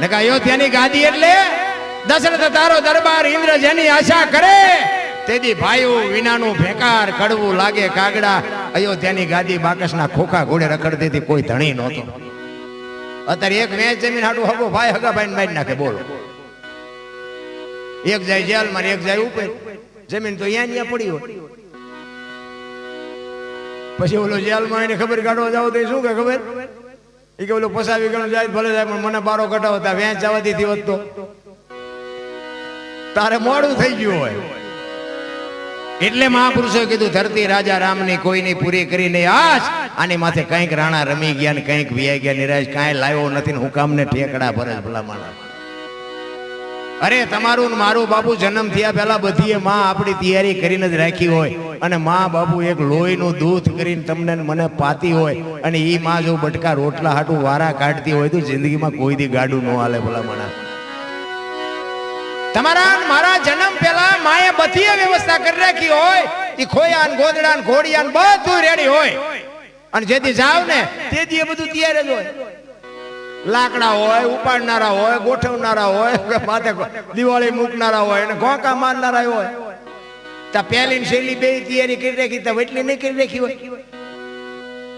ને કે અયોધ્યાની ગાદી એટલે દશરથ તારો દરબાર ઇન્દ્ર જેની આશા કરે, તેથી ભાઈઓ વિનાનું ભેકાર કડવું લાગે કાગડા. અયોધ્યાની ગાદી બાકસના ખોખા ઘોડે રખડતી હતી, કોઈ ધણી નહોતો. અત્યારે એક મેચ જમીન હાટું હગો ભાઈ હગા ભાઈ મારી નાખે, બોલો. એક જાય જેલમાં ને એક જાય ઉપર. જમીન તો અહીંયા ત્યાં પડી હોય. પછી ઓલો જેલમાં એને ખબર કાઢવા જાવ તો શું કે ખબર? એ કે ઓલો પસાવી ગણું જાય ભલે જાય, પણ મને બારો કટાવતા વેચ જવાથી થી વધતો તારે મોડું થઈ ગયું હોય. એટલે મહાપુરુષો કીધું, ધરતી રાજા રામની કોઈની પૂરી કરીને આશ આની માથે કંઈક રાણા રમી ગયા ને કંઈક વિયા ગયા, નિરાશ. કાંઈ લાવ્યો નથી ને હું કામને ઠેકડા ભરે ભલા માણા અરે, તમારું મારું બાપુ જન્મ થયા પહેલા બધીએ માં આપણી તૈયારી કરીને જ રાખી હોય. અને માં બાપુ એક લોહીનું દૂધ કરીને તમને મને પાતી હોય. અને એ માં જો બટકા રોટલા હાટું વારા કાઢતી હોય તો જિંદગીમાં કોઈ દી ગાડું ન હાલે ભલા મને તમારા મારા જન્મ પહેલા માએ બધી વ્યવસ્થા કરી રાખી હોય. એ ખોયા ને ગોદડા ને ઘોડિયા ને બધું રેડી હોય. અને જેથી જાવ ને તેથી એ બધું તૈયાર જ હોય. લાકડા હોય, ઉપાડનારા હોય, ગોઠવનારા હોય, કે માથે દિવાળી મૂકનારા હોય, અને ઘોંકા મારનારા હોય. તા પહેલી શૈલી બે તૈયારી કરી રાખી, તો એટલી નહીં કરી રાખી હોય.